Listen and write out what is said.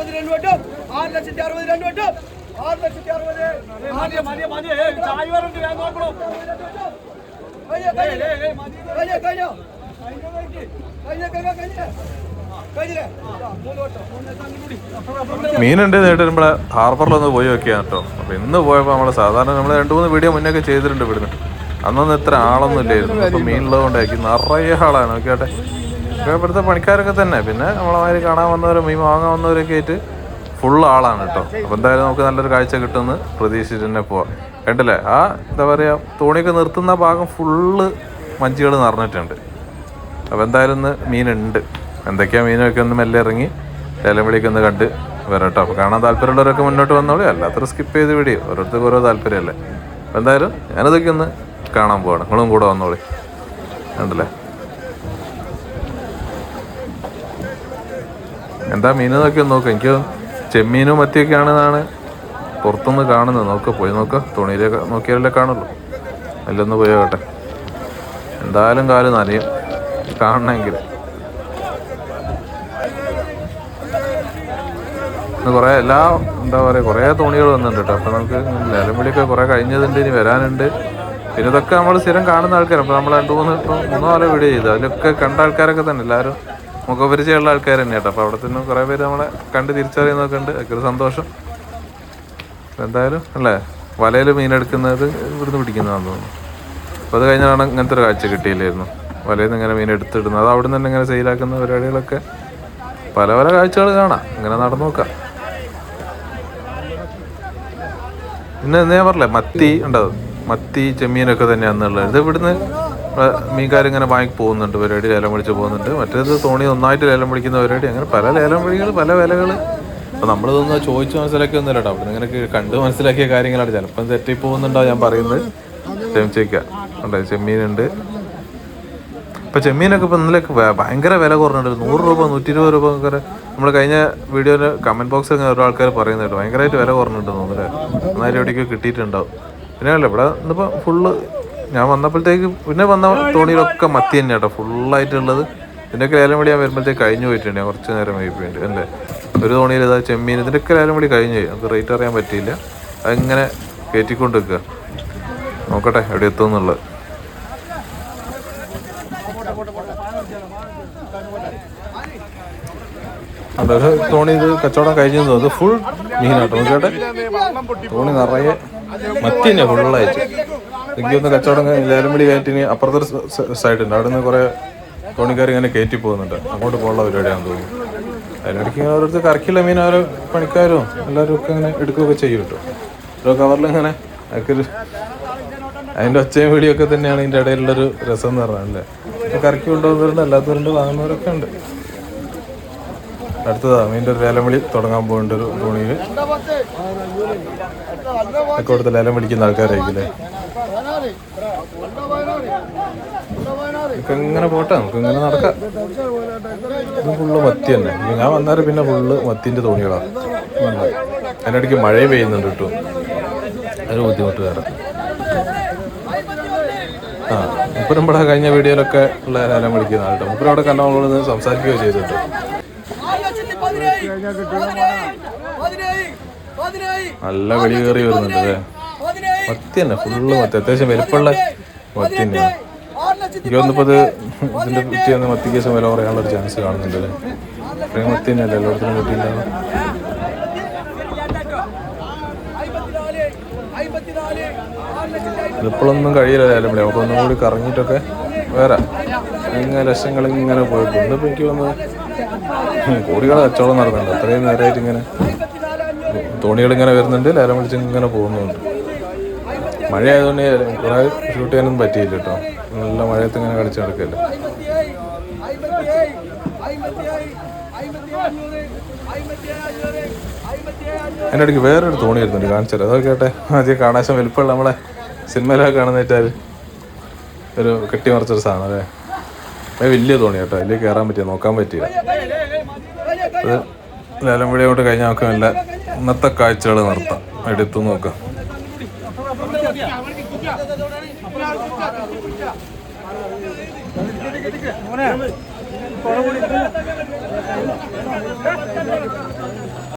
അറുപത് രണ്ട് വട്ടം. ആറ് ലക്ഷത്തി അറുപത് രണ്ട് വട്ടം. ആറ് ലക്ഷത്തി അറുപത്. മതി മതി മതി ഏയ് ചായ വരണ്ട് ഞാൻ നോക്കണോ? കഴിഞ്ഞോ കഴിഞ്ഞോ? കഴിഞ്ഞോ മീനുണ്ട് നേരിട്ട് നമ്മളെ ഹാർബറിലൊന്ന് പോയി നോക്കിയാണ് കേട്ടോ. അപ്പോൾ ഇന്ന് പോയപ്പോൾ നമ്മൾ സാധാരണ നമ്മൾ രണ്ട് മൂന്ന് വീഡിയോ മുന്നേ ഒക്കെ ചെയ്തിട്ടുണ്ട് ഇവിടുന്ന്. അന്നൊന്നും ഇത്ര ആളൊന്നും ഇല്ലായിരുന്നു. അപ്പോൾ മീനുള്ളത് കൊണ്ടായിരിക്കും നിറയെ ആളാണ്. നോക്കിയാട്ടെ ഒക്കെ ഇവിടുത്തെ പണിക്കാരൊക്കെ തന്നെ. പിന്നെ നമ്മളമാര് കാണാൻ വന്നവരും മീൻ വാങ്ങാൻ വന്നവരൊക്കെ ആയിട്ട് ഫുൾ ആളാണ് കേട്ടോ. അപ്പോൾ എന്തായാലും നമുക്ക് നല്ലൊരു കാഴ്ച കിട്ടുമെന്ന് പ്രതീക്ഷിച്ചിട്ട് തന്നെ പോവാം. കണ്ടില്ലേ? ആ എന്താ പറയുക തോണിയൊക്കെ നിർത്തുന്ന ഭാഗം ഫുള്ള് മഞ്ചികൾ നിറഞ്ഞിട്ടുണ്ട്. അപ്പോൾ എന്തായാലും ഇന്ന് മീനുണ്ട്. എന്തൊക്കെയാ മീനൊക്കെ ഒന്ന് മെല്ലെ ഇറങ്ങി ലേലംവിളിയൊക്കെ ഒന്ന് കണ്ട് വരട്ടോ അപ്പോൾ കാണാൻ താല്പര്യമുള്ളവരൊക്കെ മുന്നോട്ട് വന്നോളൂ. അല്ലാത്തവർ സ്കിപ്പ് ചെയ്ത് വിടി ഓരോരുത്തർക്കും ഓരോ താല്പര്യമല്ലേ. അപ്പോൾ എന്തായാലും ഞാനതൊക്കെ ഒന്ന് കാണാൻ പോവാണ്. നിങ്ങളും കൂടെ വന്നോളി. കണ്ടല്ലേ? എന്താ മീൻ നോക്കി ഒന്ന് നോക്കാം. എനിക്ക് ചെമ്മീനും മത്തിയൊക്കെ ആണെന്നാണ് പുറത്തുനിന്ന് കാണുന്നത്. നോക്ക് പോയി നോക്ക്. തുണിയിലേക്ക് നോക്കിയാലല്ലേ കാണുള്ളൂ. അല്ലൊന്ന് പോയി എന്തായാലും കാൽ നനയും. കാണണമെങ്കിൽ. ഇന്ന് കുറേ എല്ലാ എന്താ പറയുക കുറേ തുണികൾ വന്നിട്ടുണ്ട് കേട്ടോ. അപ്പോൾ നമുക്ക് നിലമ്പിളിയൊക്കെ കുറേ കഴിഞ്ഞതുണ്ട് ഇനി വരാനുണ്ട്. പിന്നെ ഇതൊക്കെ നമ്മൾ സ്ഥിരം കാണുന്ന ആൾക്കാരാണ്. അപ്പോൾ നമ്മൾ രണ്ട് മൂന്ന് ഇപ്പോൾ മൂന്നോ നാലോ വീഡിയോ ചെയ്തു. അതിലൊക്കെ കണ്ട ആൾക്കാരൊക്കെ തന്നെ എല്ലാവരും. മുഖപരിചയമുള്ള ആൾക്കാർ തന്നെ കേട്ടോ. അപ്പോൾ അവിടെ തന്നെ കുറേ പേര് നമ്മളെ കണ്ട് തിരിച്ചറിയുന്നതൊക്കെ ഉണ്ട്. അതൊക്കെ ഒരു സന്തോഷം. എന്തായാലും അല്ലേ? വലയിൽ മീനെടുക്കുന്നത് ഇവിടുന്ന് പിടിക്കുന്നതാണെന്ന് തോന്നുന്നു. അപ്പോൾ അത് കഴിഞ്ഞാണ് ഇങ്ങനത്തെ ഒരു കാഴ്ച കിട്ടിയില്ലായിരുന്നു. വലയിൽ നിന്ന് ഇങ്ങനെ മീൻ എടുത്തിടുന്നത്. അത് അവിടെ നിന്ന് ഇങ്ങനെ സെയിലാക്കുന്ന പരിപാടികളൊക്കെ പല പല കാഴ്ചകൾ കാണാം. ഇങ്ങനെ നടന്നു നോക്കാം. പിന്നെ ഞാൻ പറഞ്ഞില്ലേ മത്തി ഉണ്ടാവും മത്തി ചെമ്മീനൊക്കെ തന്നെയാണെന്നുള്ളത്. ഇത് ഇവിടുന്ന് മീൻകാർ ഇങ്ങനെ വാങ്ങി പോകുന്നുണ്ട്. പരിപാടി ലേലം വിളിച്ച് പോകുന്നുണ്ട്. മറ്റേത് തോണി നന്നായിട്ട് ലേലം വിളിക്കുന്ന പരിപാടി. അങ്ങനെ പല ലേലം വിളികൾ പല വിലകൾ അപ്പോൾ നമ്മളിതൊന്ന് ചോദിച്ച് മനസ്സിലാക്കി ഒന്നുമില്ല കേട്ടോ അവിടെ ഇങ്ങനെ കണ്ട് മനസ്സിലാക്കിയ കാര്യങ്ങളാണ്. ചിലപ്പം തെറ്റി പോകുന്നുണ്ടോ ഞാൻ പറയുന്നത്. ക്ഷമിച്ചേക്കാം. ഉണ്ടായി ചെമ്മീനുണ്ട്. ഇപ്പൊ ചെമ്മീനൊക്കെ ഇപ്പൊ ഇന്നലെ ഭയങ്കര വില കുറഞ്ഞിട്ടുണ്ട്. നൂറ് രൂപ നൂറ്റി ഇരുപത് രൂപ ഒക്കെ നമ്മൾ കഴിഞ്ഞ വീഡിയോയിൽ കമന്റ് ബോക്സിൽ ഇങ്ങനെ ഓരോ ആൾക്കാർ പറയുന്നുണ്ട് ഭയങ്കരമായിട്ട് വില കുറഞ്ഞിട്ടുണ്ട് തോന്നുന്നില്ലേ ഒന്നായിരം എവിടേക്കോ കിട്ടിയിട്ടുണ്ടാവും. പിന്നെ അല്ല ഇവിടെ ഇന്നിപ്പോൾ ഫുള്ള് ഞാൻ വന്നപ്പോഴത്തേക്ക് പിന്നെ വന്ന തോണിയിലൊക്കെ മത്തി തന്നെ കേട്ടോ ഫുള്ളായിട്ടുള്ളത്. ഇതിന്റെയൊക്കെ ലേലം ഞാൻ വരുമ്പോഴത്തേക്ക് കഴിഞ്ഞു പോയിട്ടുണ്ട്. ഞാൻ കുറച്ച് നേരം വൈകിപ്പോയിട്ട് അല്ലേ? ഒരു തോണിയിൽ ഇതാ ചെമ്മീൻ. ഇതിന്റെയൊക്കെ ലേലം വിളി കഴിഞ്ഞു പോയി. നമുക്ക് റേറ്റ് അറിയാൻ പറ്റിയില്ല. അതിങ്ങനെ കയറ്റിക്കൊണ്ട് വെക്കുക നോക്കട്ടെ എവിടെ എത്തും എന്നുള്ളത്. തോണി ഇത് കച്ചവടം കഴിഞ്ഞു തോന്നുന്നു. ഫുൾ മീനാട്ടോ. നോക്കട്ടെ തോണി നിറയെ മത്തി തന്നെ ഫുള്ളായിട്ട് എനിക്ക് ഒന്ന് കച്ചവടം ലേലമ്പടി പിടി കയറ്റിന് അപ്പുറത്തൊരു സൈഡ് ഉണ്ട് അവിടെ നിന്ന് കുറേ തോണിക്കാർ ഇങ്ങനെ കയറ്റി പോകുന്നുണ്ട്. അങ്ങോട്ട് പോകാനുള്ള പരിപാടിയാണെന്ന് തോന്നുന്നു. അതിനിടയ്ക്ക് ഓരോരുത്തർ കറക്കില്ല മീൻ ഓരോ പണിക്കാരും എല്ലാവരും ഒക്കെ ഇങ്ങനെ എടുക്കുകയൊക്കെ ചെയ്യും കേട്ടോ ഓരോ കവറിൽ ഇങ്ങനെ അതൊക്കെ അതിന്റെ ഒച്ചയും വീടിയൊക്കെ തന്നെയാണ് ഇതിന്റെ ഇടയിലുള്ളൊരു രസം എന്ന് പറഞ്ഞാൽ അല്ലേ? കറക്കി കൊണ്ടുപോകുന്നവരുണ്ട് അല്ലാത്തവരുണ്ട് വാങ്ങുന്നവരൊക്കെ ഉണ്ട്. അടുത്തതാ മീന്റെ ഒരു ലേലം വിളി തുടങ്ങാൻ പോകേണ്ട ഒരു തോണിയിൽ കൊടുത്ത് ലേലം വിളിക്കുന്ന ആൾക്കാരായിരിക്കില്ലേ ഇങ്ങനെ പോട്ടെ നമുക്ക് ഇങ്ങനെ നടക്കാം. ഇത് ഫുള്ള് മത്തി തന്നെ. ഞാൻ വന്നാലും പിന്നെ ഫുള്ള് മത്തിന്റെ തോണികളാണ് അതിനിടയ്ക്ക് മഴയും പെയ്യുന്നുണ്ട് കേട്ടോ. അതിന് ബുദ്ധിമുട്ട് വേറെ. ആ മുപ്പരും ഇവിടെ കഴിഞ്ഞ വീഡിയോയിലൊക്കെ ഉള്ള ലേലം വിളിക്കുന്ന ആൾട്ടോ. മുപ്പരം അവിടെ കണ്ടവളോട് സംസാരിക്കുകയോ ചെയ്തിട്ടുണ്ട്. പതിനേഴ് പതിനേഴ് നല്ല വെളി കയറി വരുന്നുണ്ട് അല്ലേ? മത്തി തന്നെ ഫുള്ള് മത്തി. അത്യാവശ്യം വലുപ്പമുള്ള മത്തി തന്നെയാണ് എനിക്ക് ഇതിന്റെ കുറ്റി വന്ന് മത്തിക്ക് ശേഷം വില പറയാനുള്ള ഒരു ചാൻസ് കാണുന്നുണ്ട് അല്ലേ? ഇത്രയും മത്തി തന്നെയല്ലേ എല്ലായിടത്തും കിട്ടിയില്ല. ഇതിപ്പോഴൊന്നും കഴിയില്ല ലേലം വിളി നമുക്ക് ഒന്നും കൂടി കറങ്ങിയിട്ടൊക്കെ വേറെ ഇങ്ങനെ ലക്ഷങ്ങൾ ഇങ്ങനെ പോയിട്ട് ഇന്നിപ്പോൾ എനിക്ക് തോന്നുന്നു കോടികളെ കച്ചവടം നടക്കുന്നുണ്ട്. അത്രയും നേരമായിട്ട് ഇങ്ങനെ തോണികൾ ഇങ്ങനെ വരുന്നുണ്ട് ലേലം വിളിച്ച് ഇങ്ങനെ പോകുന്നുണ്ട്. മഴ ആയതുകൊണ്ട് ഷൂട്ട് ചെയ്യാനൊന്നും പറ്റിയില്ല കേട്ടോ. നല്ല മഴയത്ത് ഇങ്ങനെ കളിച്ച് നടക്കല്ലേ. അതിന്റെ ഇടയ്ക്ക് വേറൊരു തോണി വരുന്നുണ്ട് കാണിച്ചാൽ അതൊക്കെ കേട്ടെ. ആദ്യം കാണാശം വലിപ്പമുള്ള നമ്മളെ സിനിമയിലൊക്കെ കാണുന്നേറ്റാൽ ഒരു കെട്ടിമറിച്ചൊരു സാധനം അല്ലേ? വലിയ തോണി കേട്ടോ. അതിൽ കയറാൻ പറ്റിയ നോക്കാൻ പറ്റിയ അത് ലേലം വിളി കൊണ്ട് കഴിഞ്ഞാൽ നമുക്ക് നല്ല ഇന്നത്തെ കാഴ്ചകൾ നിർത്താം എടുത്തു നോക്കാം.